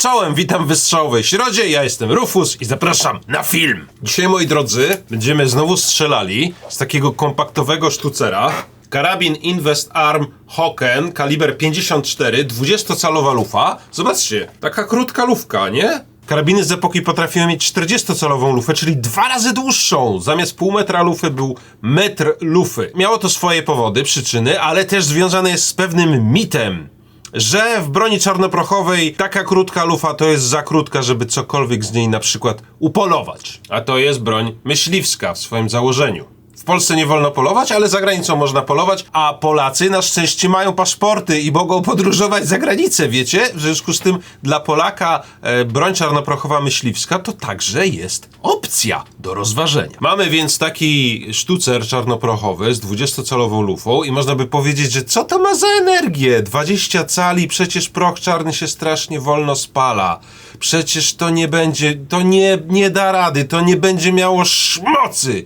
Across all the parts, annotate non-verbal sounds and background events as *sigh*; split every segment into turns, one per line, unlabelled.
Czołem, witam w wystrzałowej środzie, ja jestem Rufus i zapraszam na film. Dzisiaj, moi drodzy, będziemy znowu strzelali z takiego kompaktowego sztucera. Karabin Invest Arm Hocken, kaliber 54, 20-calowa lufa. Zobaczcie, taka krótka lufka, nie? Karabiny z epoki potrafiły mieć 40-calową lufę, czyli dwa razy dłuższą. Zamiast pół metra lufy był metr lufy. Miało to swoje powody, przyczyny, ale też związane jest z pewnym mitem że w broni czarnoprochowej taka krótka lufa to jest za krótka, żeby cokolwiek z niej na przykład upolować. A to jest broń myśliwska w swoim założeniu. W Polsce nie wolno polować, ale za granicą można polować, a Polacy na szczęście mają paszporty i mogą podróżować za granicę, wiecie? W związku z tym dla Polaka e, broń czarnoprochowa myśliwska to także jest opcja do rozważenia. Mamy więc taki sztucer czarnoprochowy z 20-calową lufą i można by powiedzieć, że co to ma za energię? 20 cali, przecież proch czarny się strasznie wolno spala. Przecież to nie będzie, to nie, nie da rady, to nie będzie miało szmocy.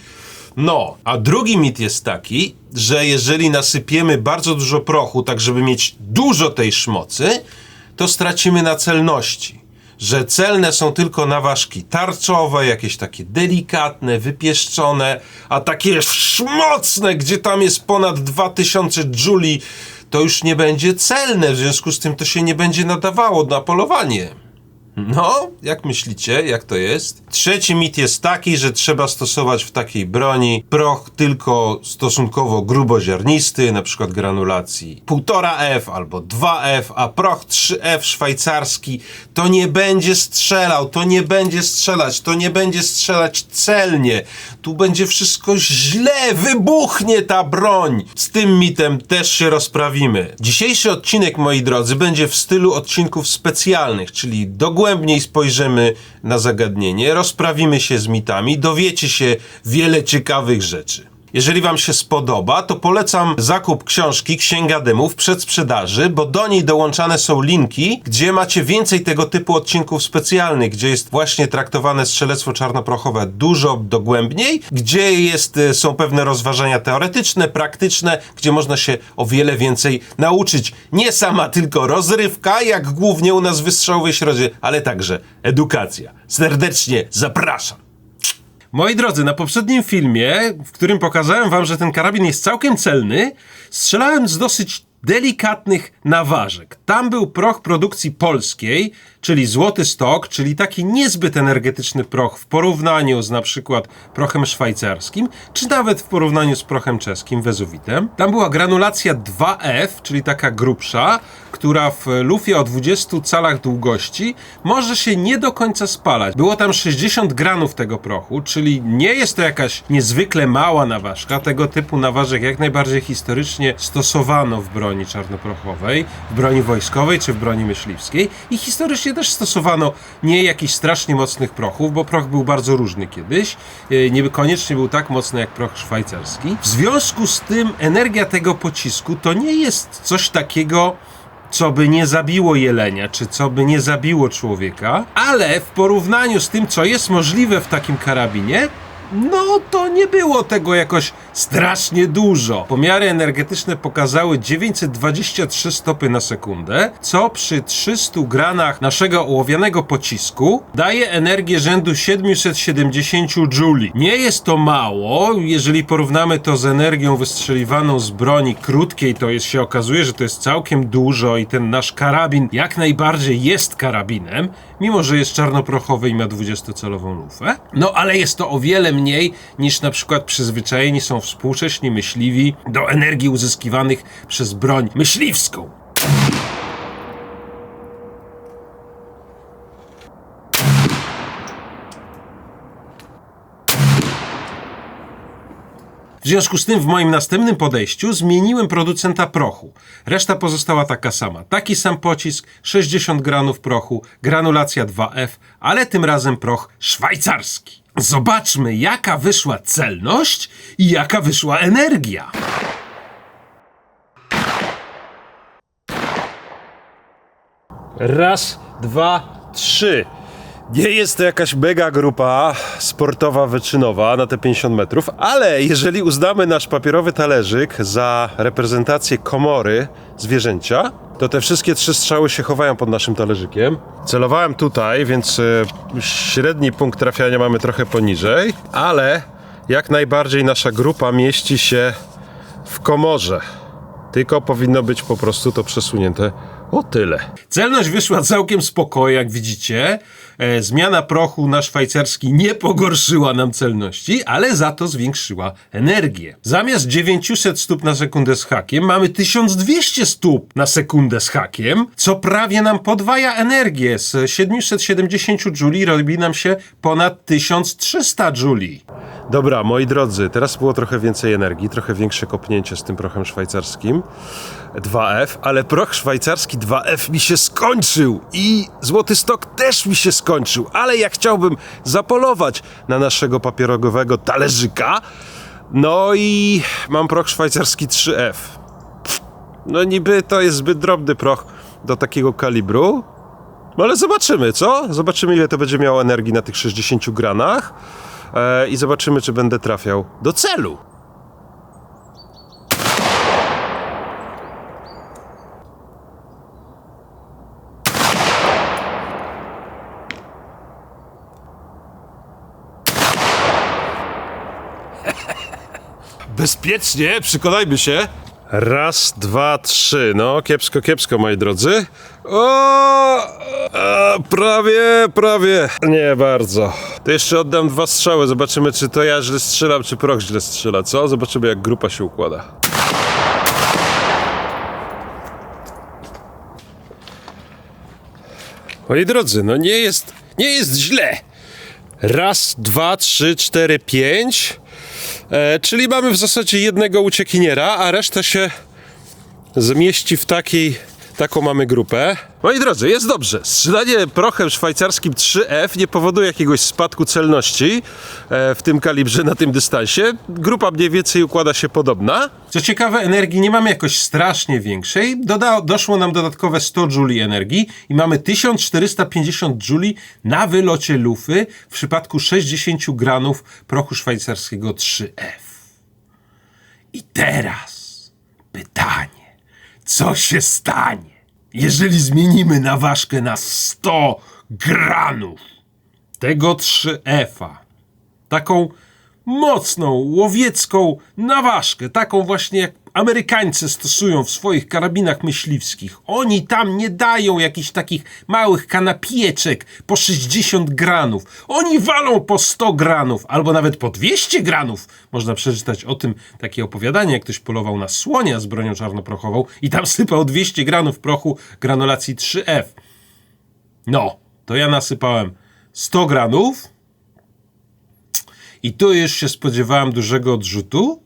No, a drugi mit jest taki, że jeżeli nasypiemy bardzo dużo prochu, tak żeby mieć dużo tej szmocy, to stracimy na celności. Że celne są tylko naważki tarczowe, jakieś takie delikatne, wypieszczone, a takie szmocne, gdzie tam jest ponad 2000 juli, to już nie będzie celne, w związku z tym to się nie będzie nadawało na polowanie. No, jak myślicie, jak to jest? Trzeci mit jest taki, że trzeba stosować w takiej broni proch tylko stosunkowo gruboziarnisty, na przykład granulacji 1,5F albo 2F, a proch 3F szwajcarski to nie będzie strzelał, to nie będzie strzelać, to nie będzie strzelać celnie. Tu będzie wszystko źle, wybuchnie ta broń. Z tym mitem też się rozprawimy. Dzisiejszy odcinek, moi drodzy, będzie w stylu odcinków specjalnych, czyli dogłębnie spojrzymy na zagadnienie, rozprawimy się z mitami, dowiecie się wiele ciekawych rzeczy. Jeżeli Wam się spodoba, to polecam zakup książki Księga Dymów w przedsprzedaży, bo do niej dołączane są linki, gdzie macie więcej tego typu odcinków specjalnych, gdzie jest właśnie traktowane strzelectwo czarnoprochowe dużo dogłębniej, gdzie jest, e, są pewne rozważania teoretyczne, praktyczne, gdzie można się o wiele więcej nauczyć. Nie sama tylko rozrywka, jak głównie u nas w Wystrzałowej Środzie, ale także edukacja. Serdecznie zapraszam! Moi drodzy, na poprzednim filmie, w którym pokazałem wam, że ten karabin jest całkiem celny, strzelałem z dosyć delikatnych naważek. Tam był proch produkcji polskiej, czyli złoty stok, czyli taki niezbyt energetyczny proch w porównaniu z na przykład prochem szwajcarskim, czy nawet w porównaniu z prochem czeskim, wezuwitem. Tam była granulacja 2F, czyli taka grubsza, która w lufie o 20 calach długości może się nie do końca spalać. Było tam 60 granów tego prochu, czyli nie jest to jakaś niezwykle mała naważka. Tego typu naważek jak najbardziej historycznie stosowano w broni czarnoprochowej, w broni wojskowej czy w broni myśliwskiej i historycznie też stosowano nie jakichś strasznie mocnych prochów, bo proch był bardzo różny kiedyś. Yy, Nie koniecznie był tak mocny jak proch szwajcarski. W związku z tym energia tego pocisku to nie jest coś takiego, co by nie zabiło jelenia, czy co by nie zabiło człowieka, ale w porównaniu z tym, co jest możliwe w takim karabinie, no to nie było tego jakoś strasznie dużo. Pomiary energetyczne pokazały 923 stopy na sekundę, co przy 300 granach naszego ołowianego pocisku daje energię rzędu 770 jouli. Nie jest to mało, jeżeli porównamy to z energią wystrzeliwaną z broni krótkiej, to jest, się okazuje, że to jest całkiem dużo i ten nasz karabin jak najbardziej jest karabinem, mimo że jest czarnoprochowy i ma 20-calową lufę. No ale jest to o wiele mniej niż na przykład przyzwyczajeni są współcześni myśliwi do energii uzyskiwanych przez broń myśliwską. W związku z tym w moim następnym podejściu zmieniłem producenta prochu. Reszta pozostała taka sama. Taki sam pocisk, 60 granów prochu, granulacja 2F, ale tym razem proch szwajcarski. Zobaczmy, jaka wyszła celność i jaka wyszła energia. Raz, dwa, trzy. Nie jest to jakaś mega grupa sportowa, wyczynowa na te 50 metrów, ale jeżeli uznamy nasz papierowy talerzyk za reprezentację komory zwierzęcia, to te wszystkie trzy strzały się chowają pod naszym talerzykiem. Celowałem tutaj, więc e, średni punkt trafiania mamy trochę poniżej, ale jak najbardziej nasza grupa mieści się w komorze. Tylko powinno być po prostu to przesunięte o tyle. Celność wyszła całkiem spoko, jak widzicie. E, zmiana prochu na szwajcarski nie pogorszyła nam celności, ale za to zwiększyła energię. Zamiast 900 stóp na sekundę z hakiem mamy 1200 stóp na sekundę z hakiem, co prawie nam podwaja energię. Z 770 juli robi nam się ponad 1300 juli. Dobra, moi drodzy, teraz było trochę więcej energii, trochę większe kopnięcie z tym prochem szwajcarskim 2F, ale proch szwajcarski 2F mi się skończył i złoty stok też mi się skończył, ale jak chciałbym zapolować na naszego papierogowego talerzyka, no i mam proch szwajcarski 3F. No niby to jest zbyt drobny proch do takiego kalibru, no ale zobaczymy, co? Zobaczymy, ile to będzie miało energii na tych 60 granach e, i zobaczymy, czy będę trafiał do celu. *laughs* Bezpiecznie, przekonajmy się. Raz, dwa, trzy. No, kiepsko, kiepsko, moi drodzy. O, prawie, prawie. Nie bardzo. To jeszcze oddam dwa strzały. Zobaczymy, czy to ja źle strzelam, czy proch źle strzela, co? Zobaczymy, jak grupa się układa. Moi drodzy, no nie jest, nie jest źle. Raz, dwa, trzy, cztery, pięć. E, czyli mamy w zasadzie jednego uciekiniera, a reszta się zmieści w takiej, taką mamy grupę. Moi drodzy, jest dobrze. Strzelanie prochem szwajcarskim 3F nie powoduje jakiegoś spadku celności e, w tym kalibrze, na tym dystansie. Grupa mniej więcej układa się podobna. Co ciekawe, energii nie mamy jakoś strasznie większej. Doda doszło nam dodatkowe 100 juli energii i mamy 1450 juli na wylocie lufy w przypadku 60 granów prochu szwajcarskiego 3F. I teraz pytanie, co się stanie, jeżeli zmienimy na ważkę na 100 granów tego 3F-a? Taką mocną, łowiecką naważkę, taką właśnie jak Amerykańcy stosują w swoich karabinach myśliwskich. Oni tam nie dają jakichś takich małych kanapieczek po 60 granów. Oni walą po 100 granów, albo nawet po 200 granów. Można przeczytać o tym takie opowiadanie, jak ktoś polował na słonia z bronią czarnoprochową i tam sypał 200 granów prochu granulacji 3F. No, to ja nasypałem 100 granów, i tu już się spodziewałem dużego odrzutu.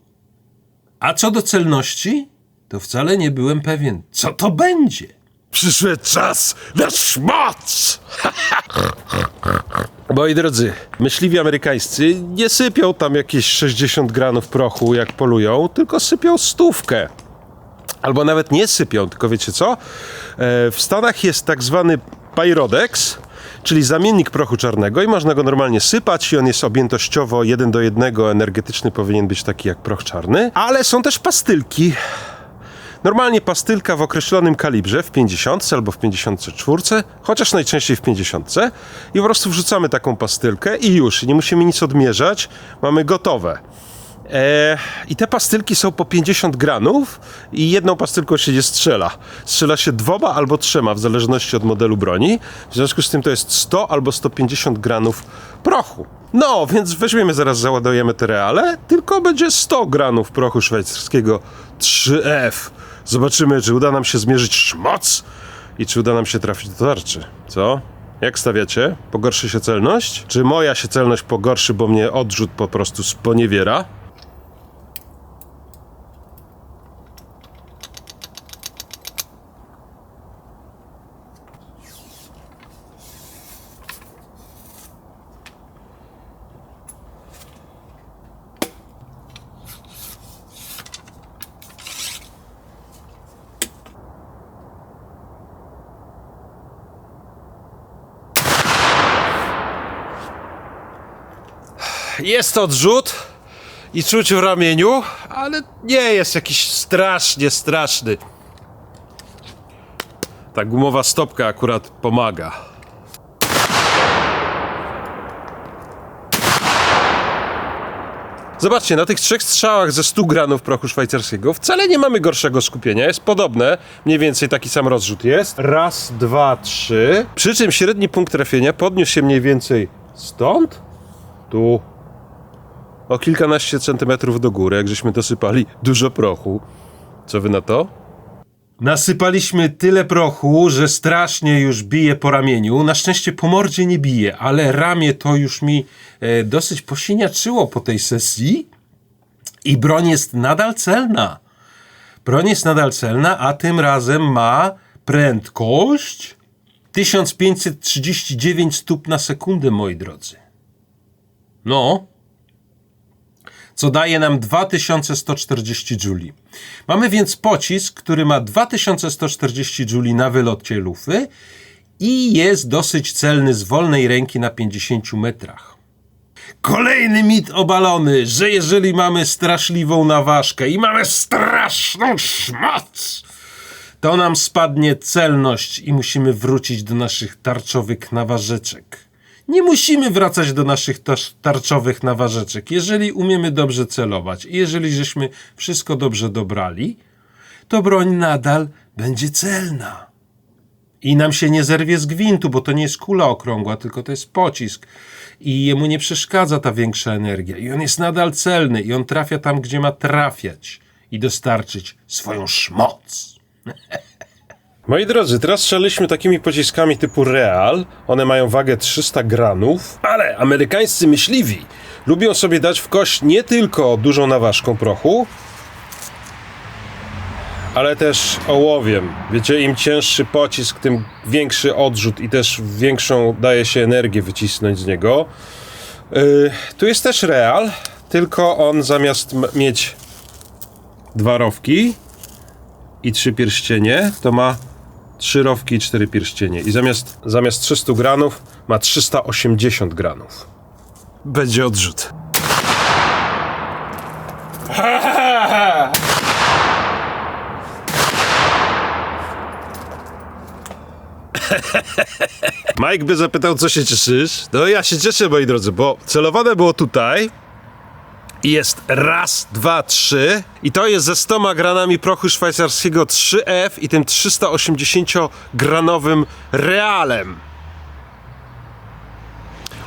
A co do celności, to wcale nie byłem pewien, co to będzie. Przyszedł czas na szmoc! *laughs* Moi drodzy, myśliwi amerykańscy nie sypią tam jakieś 60 granów prochu, jak polują, tylko sypią stówkę. Albo nawet nie sypią, tylko wiecie co? E, w Stanach jest tak zwany pyrodex, czyli zamiennik prochu czarnego i można go normalnie sypać i on jest objętościowo 1 do 1 energetyczny, powinien być taki jak proch czarny, ale są też pastylki. Normalnie pastylka w określonym kalibrze, w 50 albo w 54, chociaż najczęściej w 50 i po prostu wrzucamy taką pastylkę i już, nie musimy nic odmierzać, mamy gotowe. E, I te pastylki są po 50 granów i jedną pastylką się nie strzela. Strzela się dwoma albo trzema, w zależności od modelu broni. W związku z tym to jest 100 albo 150 granów prochu. No, więc weźmiemy zaraz, załadujemy te reale, tylko będzie 100 granów prochu szwajcarskiego 3F. Zobaczymy, czy uda nam się zmierzyć szmoc i czy uda nam się trafić do tarczy. Co? Jak stawiacie? Pogorszy się celność? Czy moja się celność pogorszy, bo mnie odrzut po prostu sponiewiera? Jest odrzut i czuć w ramieniu, ale nie jest jakiś strasznie straszny. Ta gumowa stopka akurat pomaga. Zobaczcie, na tych trzech strzałach ze 100 granów prochu szwajcarskiego wcale nie mamy gorszego skupienia. Jest podobne, mniej więcej taki sam rozrzut jest. Raz, dwa, trzy. Przy czym średni punkt trafienia podniósł się mniej więcej stąd, tu, o kilkanaście centymetrów do góry, jak żeśmy dosypali dużo prochu. Co wy na to? Nasypaliśmy tyle prochu, że strasznie już bije po ramieniu. Na szczęście po mordzie nie bije, ale ramię to już mi e, dosyć posiniaczyło po tej sesji. I broń jest nadal celna. Broń jest nadal celna, a tym razem ma prędkość 1539 stóp na sekundę, moi drodzy. No, co daje nam 2140 Juli. Mamy więc pocisk, który ma 2140 Juli na wylocie lufy i jest dosyć celny z wolnej ręki na 50 metrach. Kolejny mit obalony, że jeżeli mamy straszliwą naważkę i mamy straszną szmoc, to nam spadnie celność i musimy wrócić do naszych tarczowych naważeczek. Nie musimy wracać do naszych tar- tarczowych naważeczek. Jeżeli umiemy dobrze celować i jeżeli żeśmy wszystko dobrze dobrali, to broń nadal będzie celna. I nam się nie zerwie z gwintu, bo to nie jest kula okrągła, tylko to jest pocisk. I jemu nie przeszkadza ta większa energia. I on jest nadal celny. I on trafia tam, gdzie ma trafiać. I dostarczyć swoją szmoc. *laughs* Moi drodzy, teraz strzeliliśmy takimi pociskami typu Real. One mają wagę 300 granów, ale amerykańscy myśliwi lubią sobie dać w kość nie tylko dużą naważką prochu, ale też ołowiem. Wiecie, im cięższy pocisk, tym większy odrzut i też większą daje się energię wycisnąć z niego. Yy, tu jest też Real, tylko on zamiast mieć dwa rowki i trzy pierścienie, to ma trzy rowki i cztery pierścienie. I zamiast, zamiast 300 granów ma 380 granów. Będzie odrzut. *laughs* Mike by zapytał, co się cieszysz? No ja się cieszę, moi drodzy, bo celowane było tutaj, jest raz, dwa, trzy. I to jest ze 100 granami prochu szwajcarskiego 3F i tym 380-granowym realem.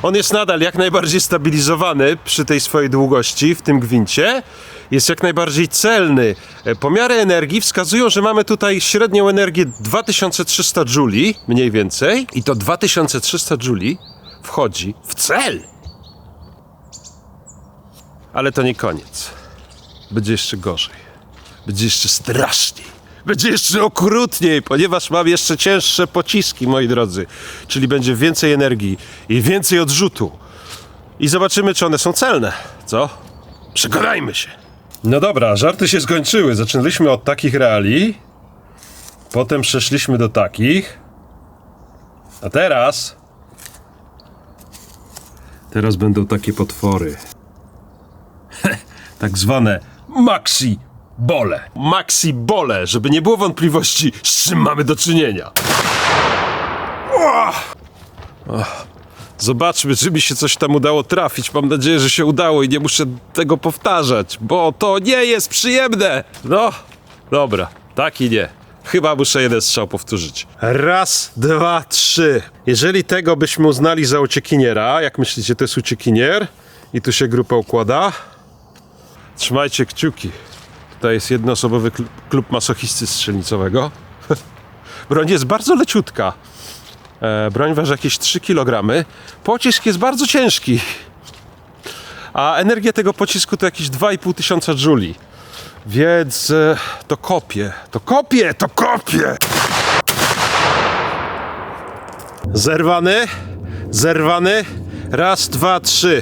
On jest nadal jak najbardziej stabilizowany przy tej swojej długości w tym gwincie. Jest jak najbardziej celny. Pomiary energii wskazują, że mamy tutaj średnią energię 2300 Juli, mniej więcej. I to 2300 Juli wchodzi w cel. Ale to nie koniec. Będzie jeszcze gorzej. Będzie jeszcze straszniej. Będzie jeszcze okrutniej, ponieważ mam jeszcze cięższe pociski, moi drodzy. Czyli będzie więcej energii i więcej odrzutu. I zobaczymy, czy one są celne. Co? Przekonajmy się. No dobra, żarty się skończyły. Zaczęliśmy od takich reali. Potem przeszliśmy do takich. A teraz. Teraz będą takie potwory tak zwane maxi bole. Maxi bole, żeby nie było wątpliwości, z czym mamy do czynienia. Zobaczmy, czy mi się coś tam udało trafić. Mam nadzieję, że się udało i nie muszę tego powtarzać, bo to nie jest przyjemne. No, dobra, tak i nie. Chyba muszę jeden strzał powtórzyć. Raz, dwa, trzy. Jeżeli tego byśmy uznali za uciekiniera, jak myślicie, to jest uciekinier? I tu się grupa układa. Trzymajcie kciuki. Tutaj jest jednoosobowy klub, klub masochisty strzelnicowego. *laughs* Broń jest bardzo leciutka. E, broń waży jakieś 3 kg. Pocisk jest bardzo ciężki. A energia tego pocisku to jakieś 2,5 tysiąca Juli. Więc e, to kopie, to kopie, to kopie! Zerwany, zerwany. Raz, dwa, trzy.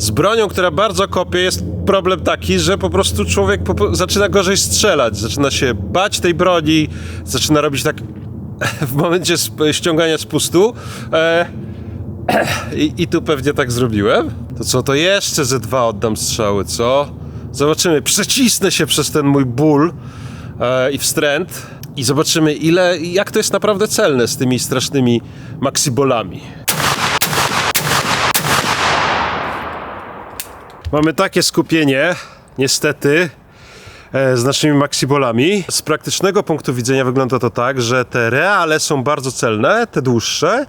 Z bronią, która bardzo kopie, jest problem taki, że po prostu człowiek po, zaczyna gorzej strzelać. Zaczyna się bać tej broni, zaczyna robić tak *laughs* w momencie sp- ściągania spustu. E, *clears throat* i, I tu pewnie tak zrobiłem. To co, to jeszcze ze dwa oddam strzały, co? Zobaczymy. Przecisnę się przez ten mój ból e, i wstręt. I zobaczymy, ile, jak to jest naprawdę celne z tymi strasznymi maksybolami. Mamy takie skupienie, niestety, e, z naszymi maksibolami. Z praktycznego punktu widzenia wygląda to tak, że te reale są bardzo celne, te dłuższe.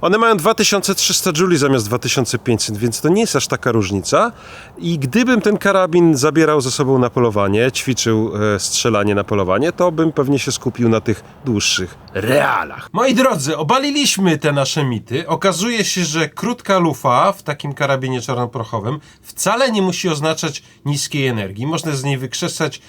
One mają 2300 Juli zamiast 2500, więc to nie jest aż taka różnica. I gdybym ten karabin zabierał ze sobą na polowanie, ćwiczył e, strzelanie na polowanie, to bym pewnie się skupił na tych dłuższych realach. Moi drodzy, obaliliśmy te nasze mity. Okazuje się, że krótka lufa w takim karabinie czarnoprochowym wcale nie musi oznaczać niskiej energii. Można z niej wykrzesać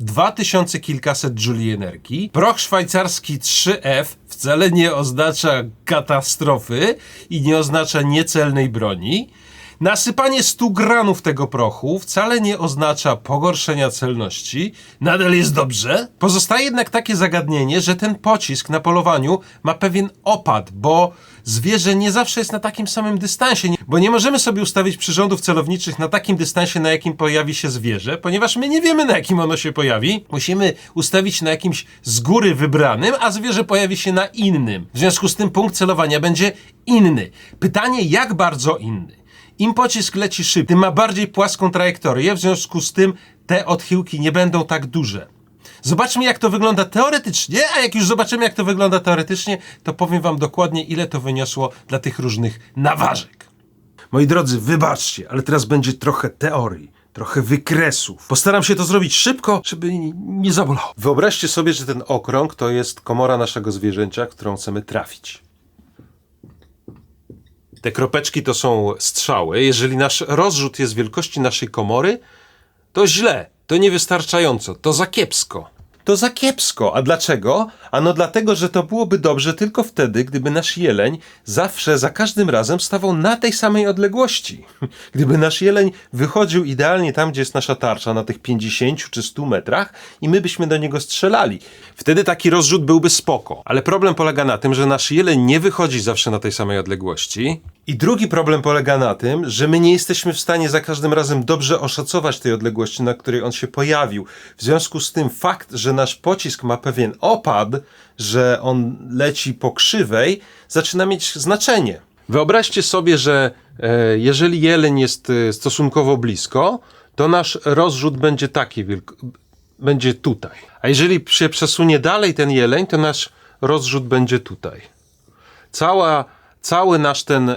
2000 kilkaset jouli energii. Proch szwajcarski 3F wcale nie oznacza katastrofy i nie oznacza niecelnej broni. Nasypanie 100 gramów tego prochu wcale nie oznacza pogorszenia celności, nadal jest dobrze. Pozostaje jednak takie zagadnienie, że ten pocisk na polowaniu ma pewien opad, bo zwierzę nie zawsze jest na takim samym dystansie, bo nie możemy sobie ustawić przyrządów celowniczych na takim dystansie, na jakim pojawi się zwierzę, ponieważ my nie wiemy, na jakim ono się pojawi. Musimy ustawić na jakimś z góry wybranym, a zwierzę pojawi się na innym. W związku z tym punkt celowania będzie inny. Pytanie, jak bardzo inny? Im pocisk leci szybciej, tym ma bardziej płaską trajektorię, w związku z tym te odchyłki nie będą tak duże. Zobaczmy, jak to wygląda teoretycznie, a jak już zobaczymy, jak to wygląda teoretycznie, to powiem Wam dokładnie, ile to wyniosło dla tych różnych naważek. Moi drodzy, wybaczcie, ale teraz będzie trochę teorii, trochę wykresów. Postaram się to zrobić szybko, żeby nie zabolało. Wyobraźcie sobie, że ten okrąg to jest komora naszego zwierzęcia, którą chcemy trafić. Te kropeczki to są strzały. Jeżeli nasz rozrzut jest wielkości naszej komory, to źle, to niewystarczająco, to za kiepsko. To za kiepsko. A dlaczego? Ano dlatego, że to byłoby dobrze tylko wtedy, gdyby nasz jeleń zawsze, za każdym razem stawał na tej samej odległości. *laughs* Gdyby nasz jeleń wychodził idealnie tam, gdzie jest nasza tarcza, na tych 50 czy 100 metrach i my byśmy do niego strzelali. Wtedy taki rozrzut byłby spoko. Ale problem polega na tym, że nasz jeleń nie wychodzi zawsze na tej samej odległości. I drugi problem polega na tym, że my nie jesteśmy w stanie za każdym razem dobrze oszacować tej odległości, na której on się pojawił. W związku z tym fakt, że nasz pocisk ma pewien opad, że on leci po krzywej, zaczyna mieć znaczenie. Wyobraźcie sobie, że e, jeżeli jeleń jest e, stosunkowo blisko, to nasz rozrzut będzie taki, będzie tutaj. A jeżeli się przesunie dalej ten jeleń, to nasz rozrzut będzie tutaj. Cała, cały nasz ten e,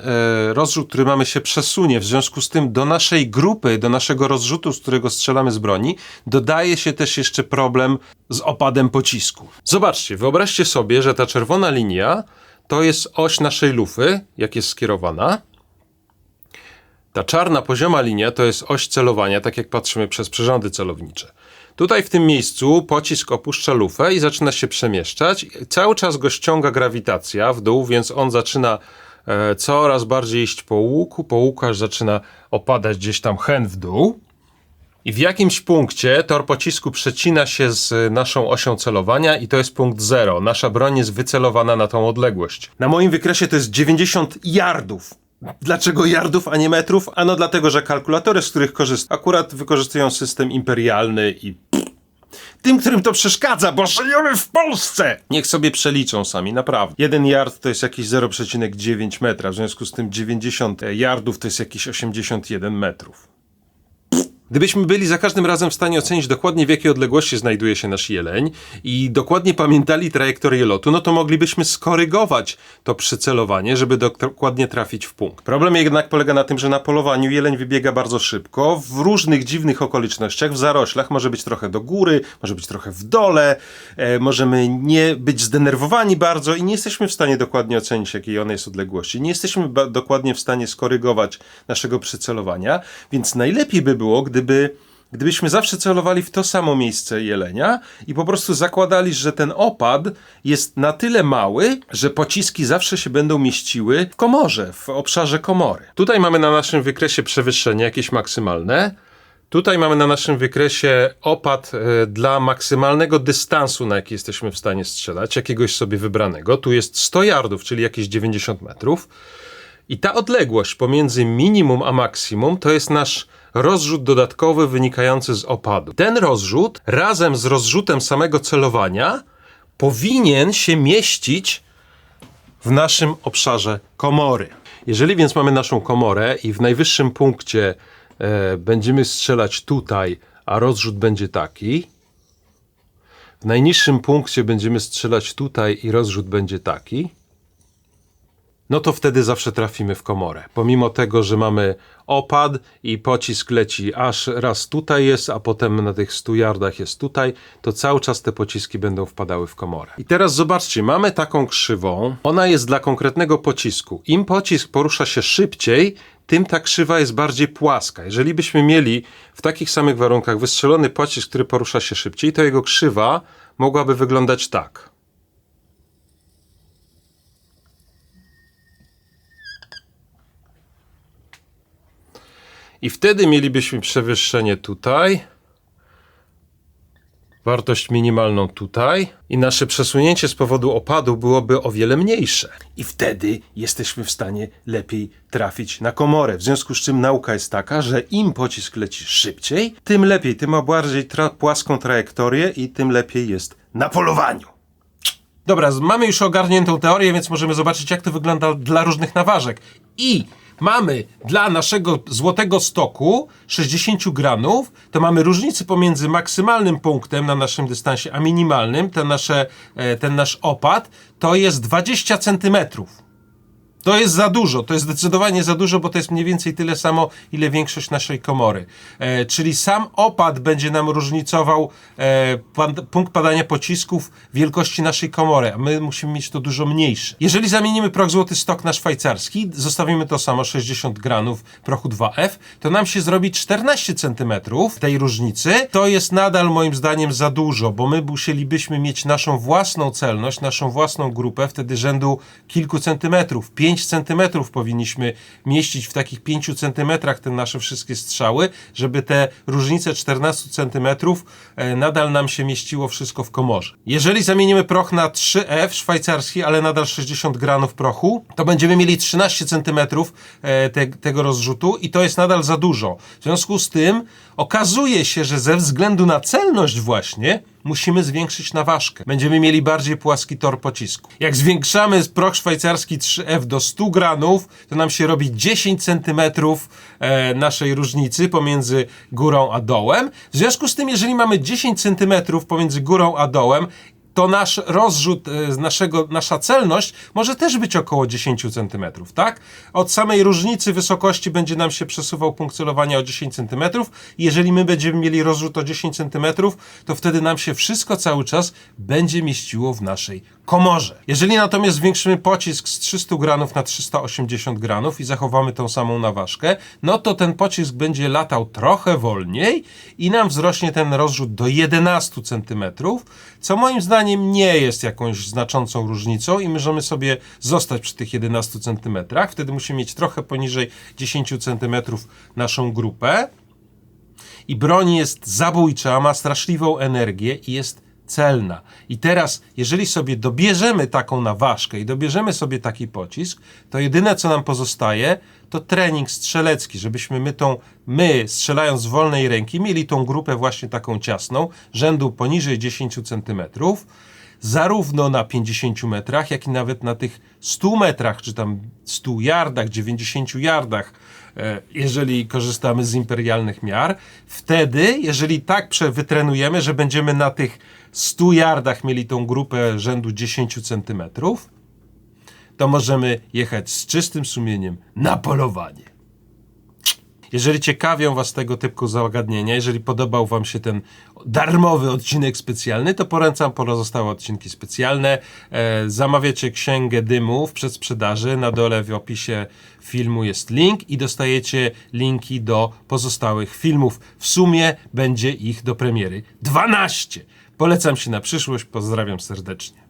rozrzut, który mamy, się przesunie. W związku z tym do naszej grupy, do naszego rozrzutu, z którego strzelamy z broni, dodaje się też jeszcze problem z opadem pocisku. Zobaczcie, wyobraźcie sobie, że ta czerwona linia to jest oś naszej lufy, jak jest skierowana. Ta czarna pozioma linia to jest oś celowania, tak jak patrzymy przez przyrządy celownicze. Tutaj w tym miejscu pocisk opuszcza lufę i zaczyna się przemieszczać. Cały czas go ściąga grawitacja w dół, więc on zaczyna e, coraz bardziej iść po łuku. Po łuku aż zaczyna opadać gdzieś tam hen w dół. I w jakimś punkcie tor pocisku przecina się z naszą osią celowania i to jest punkt zero. Nasza broń jest wycelowana na tą odległość. Na moim wykresie to jest 90 yardów. Dlaczego yardów, a nie metrów? Ano dlatego, że kalkulatory, z których korzystam, akurat wykorzystują system imperialny i tym, którym to przeszkadza, bo żyjemy w Polsce! Niech sobie przeliczą sami, naprawdę. Jeden yard to jest jakieś 0,9 metra, w związku z tym 90 yardów to jest jakieś 81 metrów. Gdybyśmy byli za każdym razem w stanie ocenić dokładnie w jakiej odległości znajduje się nasz jeleń i dokładnie pamiętali trajektorię lotu, no to moglibyśmy skorygować to przycelowanie, żeby dokładnie trafić w punkt. Problem jednak polega na tym, że na polowaniu jeleń wybiega bardzo szybko, w różnych dziwnych okolicznościach, w zaroślach, może być trochę do góry, może być trochę w dole, e, możemy nie być zdenerwowani bardzo i nie jesteśmy w stanie dokładnie ocenić jakiej ona jest odległości. Nie jesteśmy dokładnie w stanie skorygować naszego przycelowania, więc najlepiej by było, gdyby gdybyśmy zawsze celowali w to samo miejsce jelenia i po prostu zakładali, że ten opad jest na tyle mały, że pociski zawsze się będą mieściły w komorze, w obszarze komory. Tutaj mamy na naszym wykresie przewyższenie jakieś maksymalne. Tutaj mamy na naszym wykresie opad e, dla maksymalnego dystansu, na jaki jesteśmy w stanie strzelać, jakiegoś sobie wybranego. Tu jest 100 yardów, czyli jakieś 90 metrów. I ta odległość pomiędzy minimum a maksimum to jest nasz rozrzut dodatkowy wynikający z opadu. Ten rozrzut razem z rozrzutem samego celowania powinien się mieścić w naszym obszarze komory. Jeżeli więc mamy naszą komorę i w najwyższym punkcie e, będziemy strzelać tutaj, a rozrzut będzie taki, w najniższym punkcie będziemy strzelać tutaj i rozrzut będzie taki, no to wtedy zawsze trafimy w komorę. Pomimo tego, że mamy opad i pocisk leci aż raz tutaj jest, a potem na tych 100 yardach jest tutaj, to cały czas te pociski będą wpadały w komorę. I teraz zobaczcie, mamy taką krzywą. Ona jest dla konkretnego pocisku. Im pocisk porusza się szybciej, tym ta krzywa jest bardziej płaska. Jeżeli byśmy mieli w takich samych warunkach wystrzelony pocisk, który porusza się szybciej, to jego krzywa mogłaby wyglądać tak. I wtedy mielibyśmy przewyższenie tutaj, wartość minimalną tutaj i nasze przesunięcie z powodu opadu byłoby o wiele mniejsze. I wtedy jesteśmy w stanie lepiej trafić na komorę. W związku z czym nauka jest taka, że im pocisk leci szybciej, tym lepiej, tym ma bardziej tra- płaską trajektorię i tym lepiej jest na polowaniu. Dobra, mamy już ogarniętą teorię, więc możemy zobaczyć, jak to wygląda dla różnych naważek. I mamy dla naszego złotego stoku 60 granów, to mamy różnicę pomiędzy maksymalnym punktem na naszym dystansie, a minimalnym, ten, nasze, e, ten nasz opad, to jest 20 centymetrów. To jest za dużo, to jest zdecydowanie za dużo, bo to jest mniej więcej tyle samo, ile większość naszej komory. E, czyli sam opad będzie nam różnicował e, pan, punkt padania pocisków wielkości naszej komory, a my musimy mieć to dużo mniejsze. Jeżeli zamienimy proch złoty stok na szwajcarski, zostawimy to samo 60 granów prochu 2F, to nam się zrobi 14 centymetrów tej różnicy. To jest nadal moim zdaniem za dużo, bo my musielibyśmy mieć naszą własną celność, naszą własną grupę, wtedy rzędu kilku centymetrów. 5 centymetrów powinniśmy mieścić w takich 5 centymetrach te nasze wszystkie strzały, żeby te różnice 14 centymetrów e, nadal nam się mieściło wszystko w komorze. Jeżeli zamienimy proch na 3F szwajcarski, ale nadal 60 granów prochu, to będziemy mieli 13 centymetrów e, te, tego rozrzutu i to jest nadal za dużo. W związku z tym okazuje się, że ze względu na celność właśnie musimy zwiększyć naważkę. Będziemy mieli bardziej płaski tor pocisku. Jak zwiększamy proch szwajcarski 3F do 100 granów, to nam się robi 10 centymetrów e, naszej różnicy pomiędzy górą a dołem. W związku z tym, jeżeli mamy 10 centymetrów pomiędzy górą a dołem, to nasz rozrzut e, naszego, nasza celność może też być około 10 cm, tak? Od samej różnicy wysokości będzie nam się przesuwał punkt celowania o 10 cm. Jeżeli my będziemy mieli rozrzut o 10 cm, to wtedy nam się wszystko cały czas będzie mieściło w naszej komorze. Jeżeli natomiast zwiększymy pocisk z 300 granów na 380 granów i zachowamy tą samą naważkę, no to ten pocisk będzie latał trochę wolniej i nam wzrośnie ten rozrzut do 11 cm, co moim zdaniem nie jest jakąś znaczącą różnicą i możemy sobie zostać przy tych 11 cm. Wtedy musimy mieć trochę poniżej 10 cm naszą grupę. I broń jest zabójcza, ma straszliwą energię i jest celna. I teraz, jeżeli sobie dobierzemy taką naważkę i dobierzemy sobie taki pocisk, to jedyne co nam pozostaje, to trening strzelecki, żebyśmy my tą, my strzelając z wolnej ręki, mieli tą grupę właśnie taką ciasną, rzędu poniżej 10 centymetrów, zarówno na 50 metrach, jak i nawet na tych 100 metrach, czy tam 100 yardach, 90 yardach, jeżeli korzystamy z imperialnych miar. Wtedy, jeżeli tak wytrenujemy, że będziemy na tych 100 yardach mieli tą grupę rzędu 10 centymetrów, to możemy jechać z czystym sumieniem na polowanie. Jeżeli ciekawią Was tego typu zagadnienia, jeżeli podobał Wam się ten darmowy odcinek specjalny, to polecam pozostałe odcinki specjalne. E, zamawiacie księgę dymu w przedsprzedaży. Na dole w opisie filmu jest link i dostajecie linki do pozostałych filmów. W sumie będzie ich do premiery 12. Polecam się na przyszłość. Pozdrawiam serdecznie.